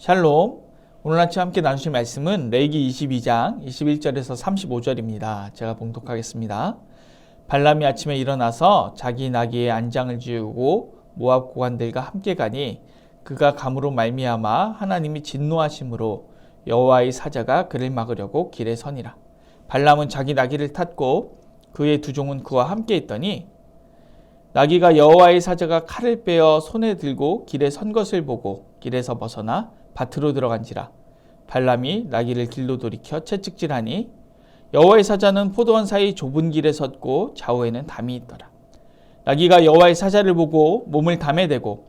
샬롬. 오늘 아침 함께 나누실 말씀은 레이기 22장 21절에서 35절입니다. 제가 봉독하겠습니다. 발람이 아침에 일어나서 자기 나귀의 안장을 지우고 모압 고관들과 함께 가니 그가 감으로 말미암아 하나님이 진노하심으로 여호와의 사자가 그를 막으려고 길에 서니라. 발람은 자기 나귀를 탔고 그의 두 종은 그와 함께 있더니 나귀가 여호와의 사자가 칼을 빼어 손에 들고 길에 선 것을 보고 길에서 벗어나 밭으로 들어간지라. 발람이 나귀를 길로 돌이켜 채찍질하니 여호와의 사자는 포도원 사이 좁은 길에 섰고 좌우에는 담이 있더라. 나귀가 여호와의 사자를 보고 몸을 담에 대고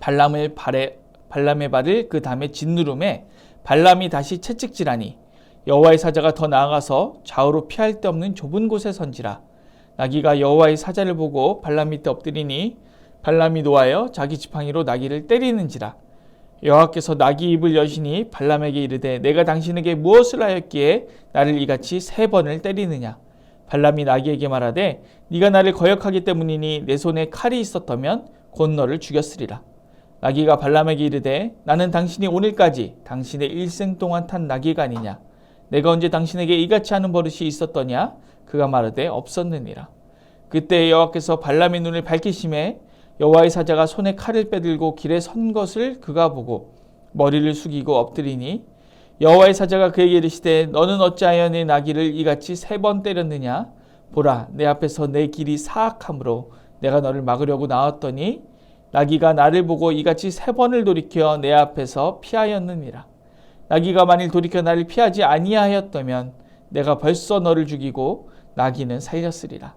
발람을 발에 발람의 발을 그 담에 짓누름에 발람이 다시 채찍질하니 여호와의 사자가 더 나아가서 좌우로 피할 데 없는 좁은 곳에 선지라. 나귀가 여호와의 사자를 보고 발람 밑에 엎드리니 발람이 노하여 자기 지팡이로 나귀를 때리는지라 여호와께서 나귀 입을 여시니 발람에게 이르되 내가 당신에게 무엇을 하였기에 나를 이같이 세 번을 때리느냐? 발람이 나귀에게 말하되 네가 나를 거역하기 때문이니 내 손에 칼이 있었다면 곧 너를 죽였으리라. 나귀가 발람에게 이르되 나는 당신이 오늘까지 당신의 일생 동안 탄 나귀가 아니냐? 내가 언제 당신에게 이같이 하는 버릇이 있었더냐? 그가 말하되 없었느니라. 그때 여호와께서 발람의 눈을 밝히심에 여호와의 사자가 손에 칼을 빼들고 길에 선 것을 그가 보고 머리를 숙이고 엎드리니 여호와의 사자가 그에게 이르시되 너는 어찌하여 내 나귀를 이같이 세 번 때렸느냐? 보라 내 앞에서 내 길이 사악함으로 내가 너를 막으려고 나왔더니 나귀가 나를 보고 이같이 세 번을 돌이켜 내 앞에서 피하였느니라. 나귀가 만일 돌이켜 나를 피하지 아니하였다면 내가 벌써 너를 죽이고 나귀는 살렸으리라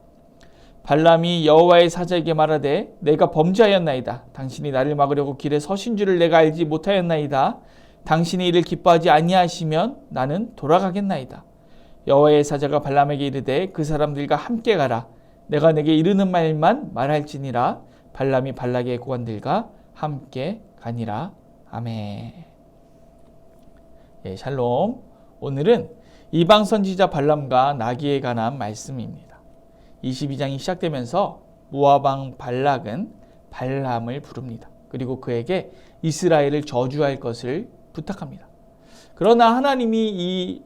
발람이 여호와의 사자에게 말하되 내가 범죄하였나이다. 당신이 나를 막으려고 길에 서신 줄을 내가 알지 못하였나이다. 당신이 이를 기뻐하지 아니하시면 나는 돌아가겠나이다. 여호와의 사자가 발람에게 이르되 그 사람들과 함께 가라. 내가 내게 이르는 말만 말할지니라. 발람이 발락의 고관들과 함께 가니라. 아멘. 예, 샬롬. 오늘은 이방 선지자 발람과 나귀에 관한 말씀입니다. 22장이 시작되면서 모아방 발락은 발람을 부릅니다. 그리고 그에게 이스라엘을 저주할 것을 부탁합니다. 그러나 하나님이 이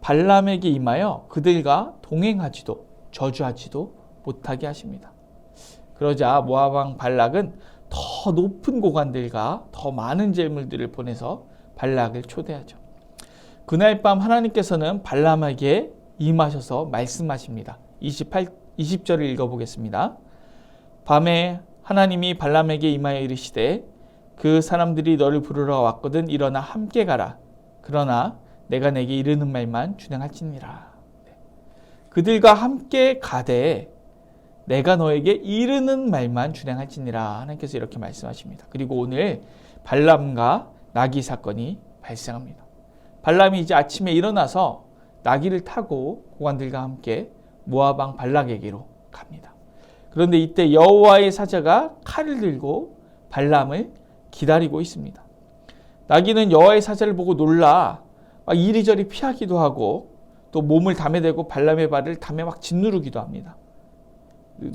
발람에게 임하여 그들과 동행하지도 저주하지도 못하게 하십니다. 그러자 모아방 발락은 더 높은 고관들과 더 많은 재물들을 보내서 발락을 초대하죠. 그날 밤 하나님께서는 발람에게 임하셔서 말씀하십니다. 28, 20절을 읽어보겠습니다. 밤에 하나님이 발람에게 임하여 이르시되 그 사람들이 너를 부르러 왔거든 일어나 함께 가라. 그러나 내가 내게 이르는 말만 준행할지니라. 그들과 함께 가되 내가 너에게 이르는 말만 준행할지니라 하나님께서 이렇게 말씀하십니다. 그리고 오늘 발람과 나귀 사건이 발생합니다. 발람이 이제 아침에 일어나서 나귀를 타고 고관들과 함께 모아방 발락에게로 갑니다. 그런데 이때 여호와의 사자가 칼을 들고 발람을 기다리고 있습니다. 나귀는 여호와의 사자를 보고 놀라 이리저리 피하기도 하고 또 몸을 담에 대고 발람의 발을 담에 막 짓누르기도 합니다.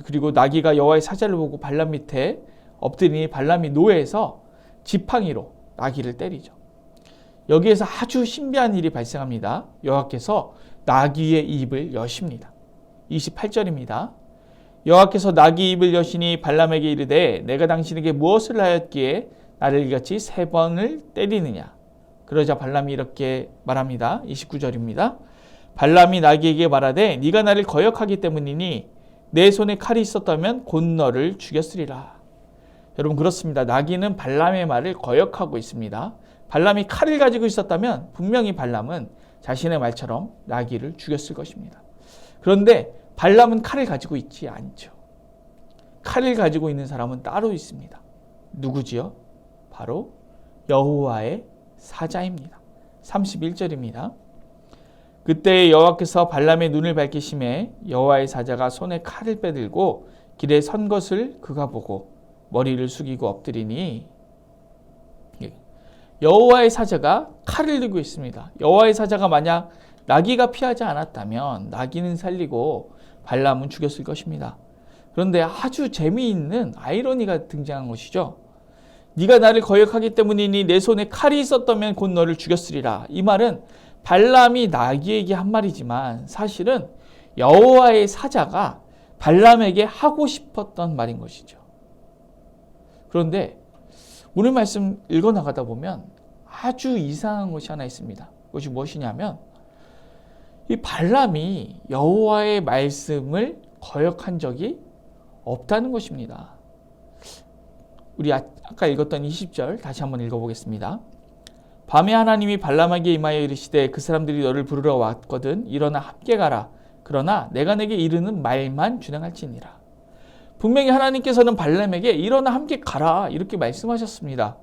그리고 나귀가 여호와의 사자를 보고 발람 밑에 엎드리니 발람이 노예해서 지팡이로 나귀를 때리죠. 여기에서 아주 신비한 일이 발생합니다. 여호와께서 나귀의 입을 여십니다. 28절입니다. 여호와께서 나귀 입을 여시니 발람에게 이르되 내가 당신에게 무엇을 하였기에 나를 이같이 세 번을 때리느냐 그러자 발람이 이렇게 말합니다. 29절입니다. 발람이 나귀에게 말하되 네가 나를 거역하기 때문이니 내 손에 칼이 있었다면 곧 너를 죽였으리라. 여러분 그렇습니다. 나귀는 발람의 말을 거역하고 있습니다. 발람이 칼을 가지고 있었다면 분명히 발람은 자신의 말처럼 나귀를 죽였을 것입니다. 그런데 발람은 칼을 가지고 있지 않죠. 칼을 가지고 있는 사람은 따로 있습니다. 누구지요? 바로 여호와의 사자입니다. 31절입니다. 그때 여호와께서 발람의 눈을 밝히심에 여호와의 사자가 손에 칼을 빼들고 길에 선 것을 그가 보고 머리를 숙이고 엎드리니 예. 여호와의 사자가 칼을 들고 있습니다. 여호와의 사자가 만약 나귀가 피하지 않았다면 나귀는 살리고 발람은 죽였을 것입니다. 그런데 아주 재미있는 아이러니가 등장한 것이죠. 네가 나를 거역하기 때문이니 내 손에 칼이 있었다면 곧 너를 죽였으리라. 이 말은 발람이 나귀에게 한 말이지만 사실은 여호와의 사자가 발람에게 하고 싶었던 말인 것이죠. 그런데 오늘 말씀 읽어 나가다 보면 아주 이상한 것이 하나 있습니다. 그것이 무엇이냐면 이 발람이 여호와의 말씀을 거역한 적이 없다는 것입니다. 우리 아- 아까 읽었던 20절 다시 한번 읽어보겠습니다. 밤에 하나님이 발람에게 임하여 이르시되 그 사람들이 너를 부르러 왔거든 일어나 함께 가라. 그러나 내가 내게 이르는 말만 준행할지니라. 분명히 하나님께서는 발람에게 일어나 함께 가라 이렇게 말씀하셨습니다.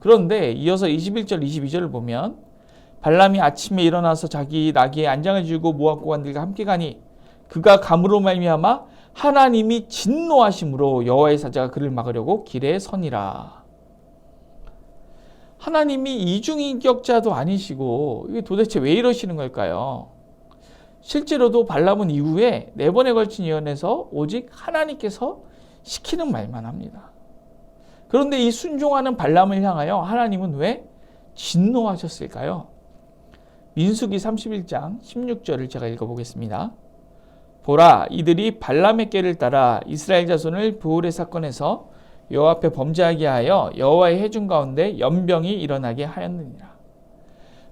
그런데 이어서 21절 22절을 보면 발람이 아침에 일어나서 자기 나귀의 안장을 쥐고 모압 고 관들과 함께 가니 그가 감으로 말미암아 하나님이 진노하심으로 여호와의 사자가 그를 막으려고 길에 서니라. 하나님이 이중인격자도 아니시고 이게 도대체 왜 이러시는 걸까요? 실제로도 발람은 이후에 네 번에 걸친 예언에서 오직 하나님께서 시키는 말만 합니다. 그런데 이 순종하는 발람을 향하여 하나님은 왜 진노하셨을까요? 민수기 31장 16절을 제가 읽어보겠습니다. 보라 이들이 발람의 꾀를 따라 이스라엘 자손을 부올의 사건에서 여호와 앞에 범죄하게 하여 여호와의 해준 가운데 연병이 일어나게 하였느니라.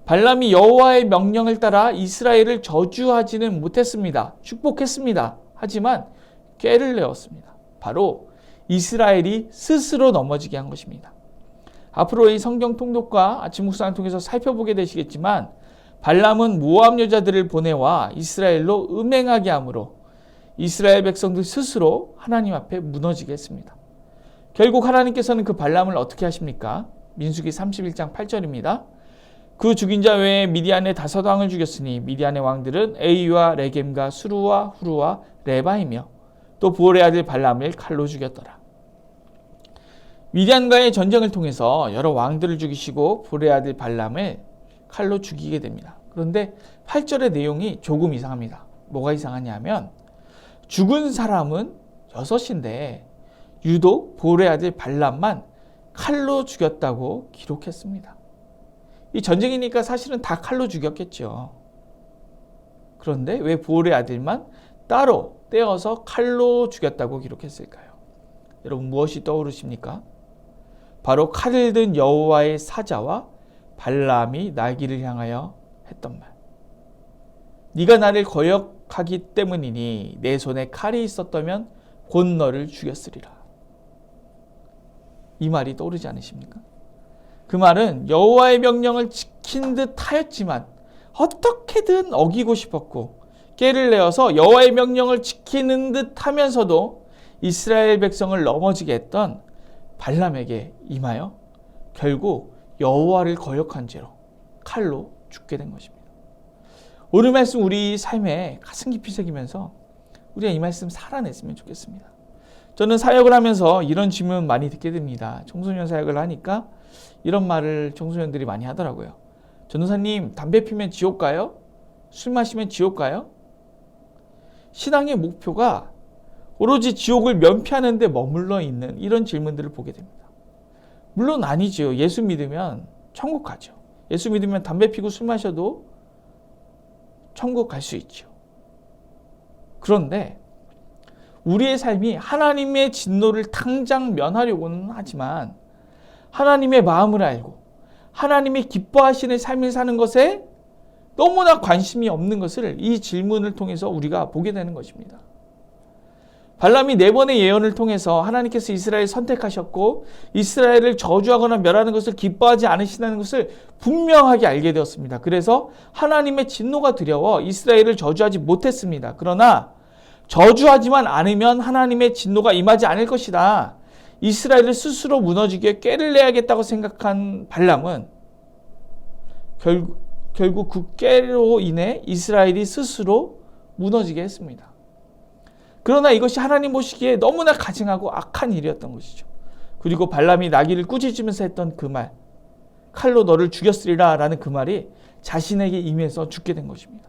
발람이 여호와의 명령을 따라 이스라엘을 저주하지는 못했습니다. 축복했습니다. 하지만 꾀를 내었습니다. 바로 이스라엘이 스스로 넘어지게 한 것입니다. 앞으로 이 성경 통독과 아침 묵상을 통해서 살펴보게 되시겠지만 발람은 모압 여자들을 보내와 이스라엘로 음행하게 함으로 이스라엘 백성들 스스로 하나님 앞에 무너지게 했습니다. 결국 하나님께서는 그 발람을 어떻게 하십니까? 민수기 31장 8절입니다. 그 죽인 자 외에 미디안의 다섯 왕을 죽였으니 미디안의 왕들은 에이와 레겜과 수루와 후루와 레바이며 또 부올의 아들 발람을 칼로 죽였더라. 미디안과의 전쟁을 통해서 여러 왕들을 죽이시고 부올의 아들 발람을 칼로 죽이게 됩니다. 그런데 8절의 내용이 조금 이상합니다. 뭐가 이상하냐면 죽은 사람은 여섯인데 유독 부올의 아들 발람만 칼로 죽였다고 기록했습니다. 이 전쟁이니까 사실은 다 칼로 죽였겠죠. 그런데 왜 부올의 아들만 따로 떼어서 칼로 죽였다고 기록했을까요? 여러분 무엇이 떠오르십니까? 바로 칼을 든 여호와의 사자와 발람이 나귀를 향하여 했던 말. 네가 나를 거역하기 때문이니 내 손에 칼이 있었다면 곧 너를 죽였으리라. 이 말이 떠오르지 않으십니까? 그 말은 여호와의 명령을 지킨 듯 하였지만 어떻게든 어기고 싶었고 깨를 내어서 여호와의 명령을 지키는 듯 하면서도 이스라엘 백성을 넘어지게 했던 발람에게 임하여 결국 여호와를 거역한 죄로 칼로 죽게 된 것입니다. 오늘 말씀 우리 삶에 가슴 깊이 새기면서 우리가 이 말씀 살아냈으면 좋겠습니다. 저는 사역을 하면서 이런 질문 많이 듣게 됩니다. 청소년 사역을 하니까 이런 말을 청소년들이 많이 하더라고요. 전도사님, 담배 피면 지옥 가요? 술 마시면 지옥 가요? 신앙의 목표가 오로지 지옥을 면피하는 데 머물러 있는 이런 질문들을 보게 됩니다. 물론 아니죠. 예수 믿으면 천국 가죠. 예수 믿으면 담배 피고 술 마셔도 천국 갈 수 있죠. 그런데 우리의 삶이 하나님의 진노를 당장 면하려고는 하지만 하나님의 마음을 알고 하나님이 기뻐하시는 삶을 사는 것에 너무나 관심이 없는 것을 이 질문을 통해서 우리가 보게 되는 것입니다. 발람이 네 번의 예언을 통해서 하나님께서 이스라엘을 선택하셨고 이스라엘을 저주하거나 멸하는 것을 기뻐하지 않으시다는 것을 분명하게 알게 되었습니다. 그래서 하나님의 진노가 두려워 이스라엘을 저주하지 못했습니다. 그러나 저주하지만 않으면 하나님의 진노가 임하지 않을 것이다. 이스라엘을 스스로 무너지게 꾀를 내야겠다고 생각한 발람은 결국, 결국 그 꾀로 인해 이스라엘이 스스로 무너지게 했습니다. 그러나 이것이 하나님 보시기에 너무나 가증하고 악한 일이었던 것이죠. 그리고 발람이 나귀를 꾸짖으면서 했던 그 말, 칼로 너를 죽였으리라 라는 그 말이 자신에게 임해서 죽게 된 것입니다.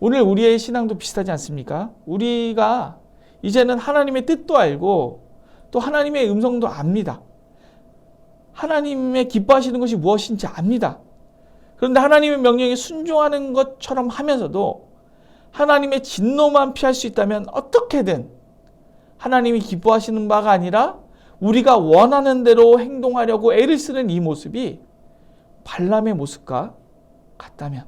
오늘 우리의 신앙도 비슷하지 않습니까? 우리가 이제는 하나님의 뜻도 알고 또 하나님의 음성도 압니다. 하나님의 기뻐하시는 것이 무엇인지 압니다. 그런데 하나님의 명령에 순종하는 것처럼 하면서도 하나님의 진노만 피할 수 있다면 어떻게든 하나님이 기뻐하시는 바가 아니라 우리가 원하는 대로 행동하려고 애를 쓰는 이 모습이 발람의 모습과 같다면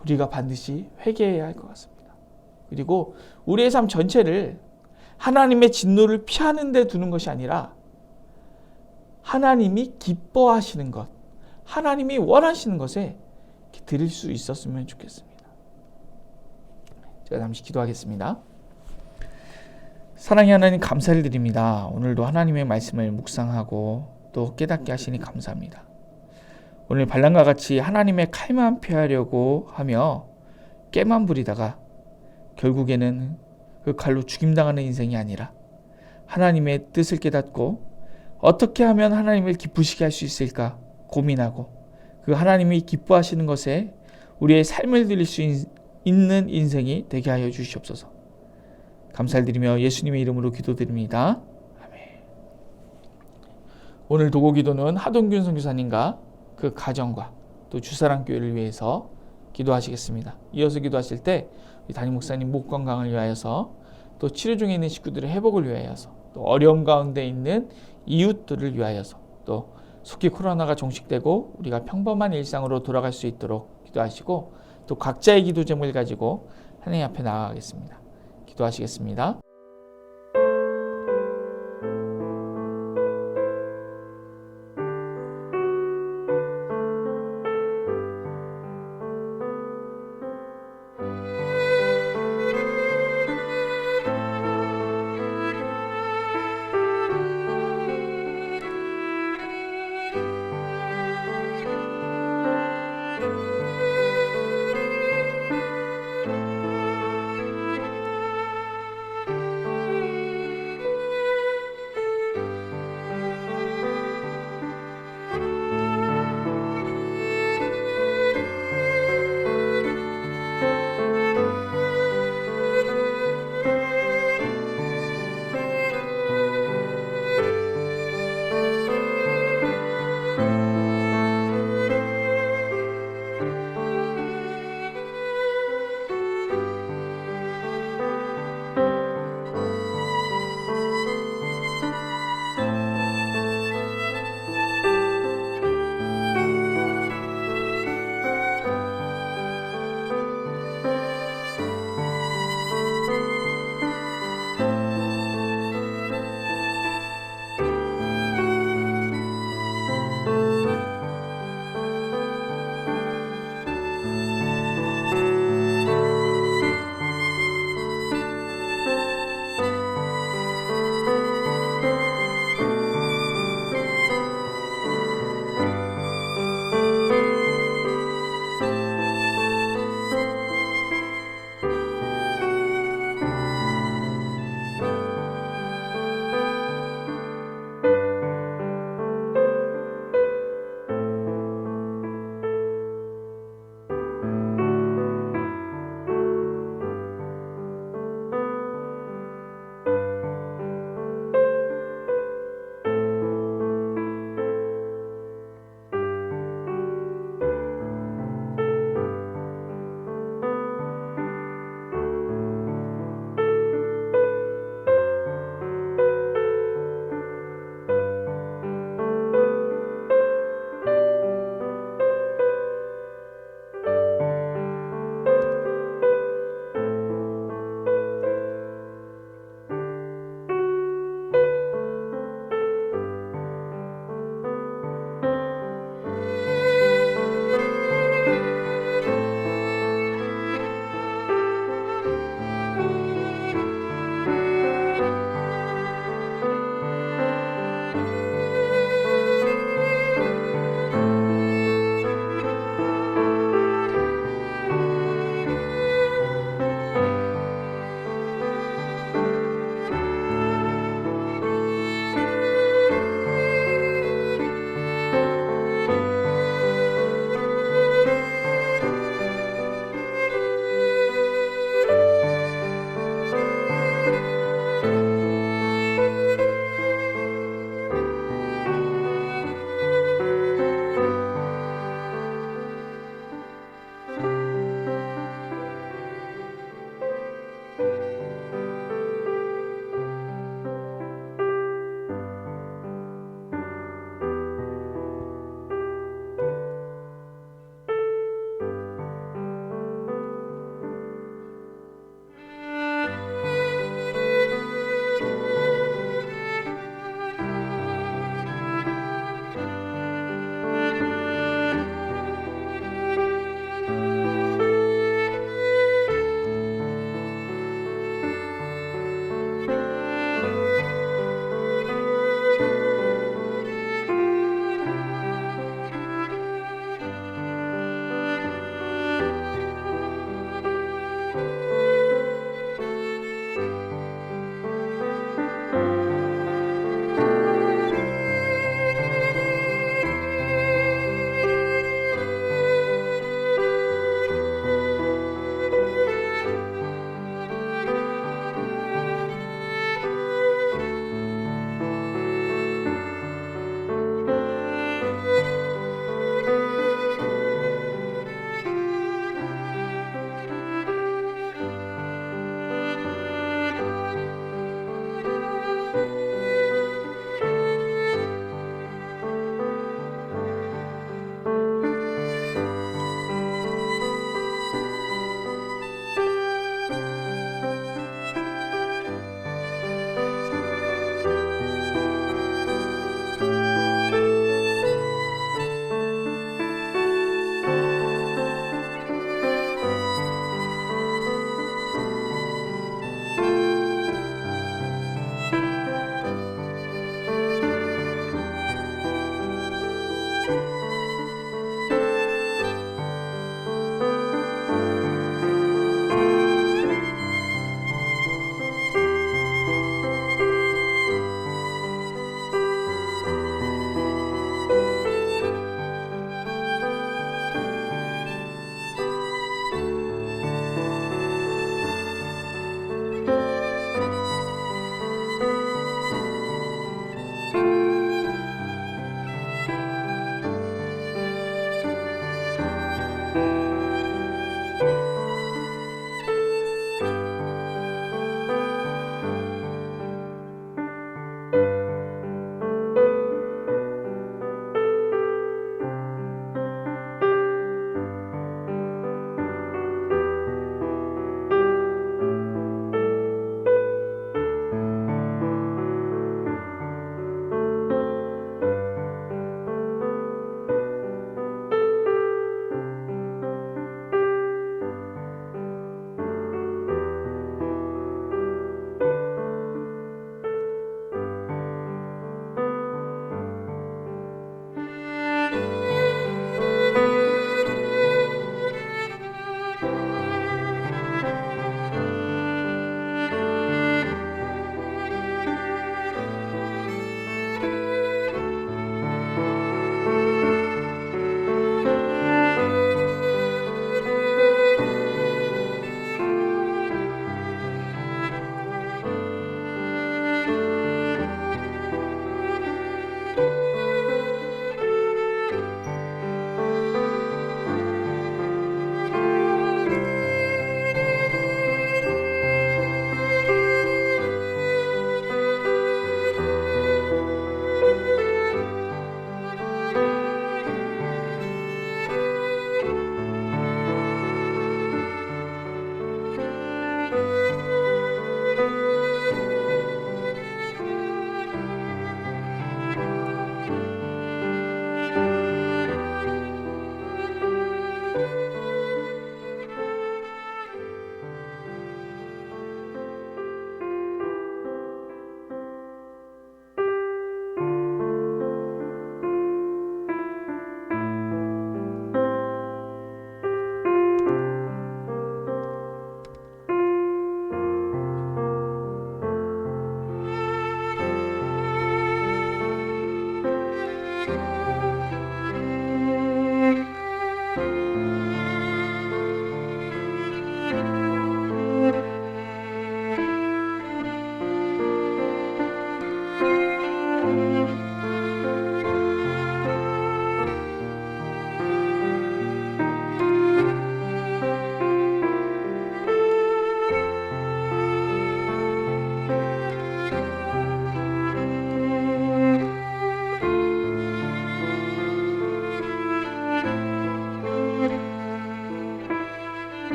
우리가 반드시 회개해야 할 것 같습니다. 그리고 우리의 삶 전체를 하나님의 진노를 피하는 데 두는 것이 아니라 하나님이 기뻐하시는 것, 하나님이 원하시는 것에 드릴 수 있었으면 좋겠습니다. 제가 잠시 기도하겠습니다. 사랑의 하나님 감사를 드립니다. 오늘도 하나님의 말씀을 묵상하고 또 깨닫게 하시니 감사합니다. 오늘 반란과 같이 하나님의 칼만 피하려고 하며 깨만 부리다가 결국에는 그 칼로 죽임당하는 인생이 아니라 하나님의 뜻을 깨닫고 어떻게 하면 하나님을 기쁘시게 할 수 있을까 고민하고 그 하나님이 기뻐하시는 것에 우리의 삶을 드릴 수 있는 인생이 되게 하여 주시옵소서. 감사를 드리며 예수님의 이름으로 기도드립니다. 아멘. 오늘 도고 기도는 하동균 선교사님과 그 가정과 또 주사랑 교회를 위해서 기도하시겠습니다. 이어서 기도하실 때 담임 목사님 목 건강을 위하여서 또 치료 중에 있는 식구들의 회복을 위하여서 또 어려움 가운데 있는 이웃들을 위하여서 또 속히 코로나가 종식되고 우리가 평범한 일상으로 돌아갈 수 있도록 기도하시고 또 각자의 기도 제목을 가지고 하나님 앞에 나아가겠습니다. 기도하시겠습니다.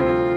주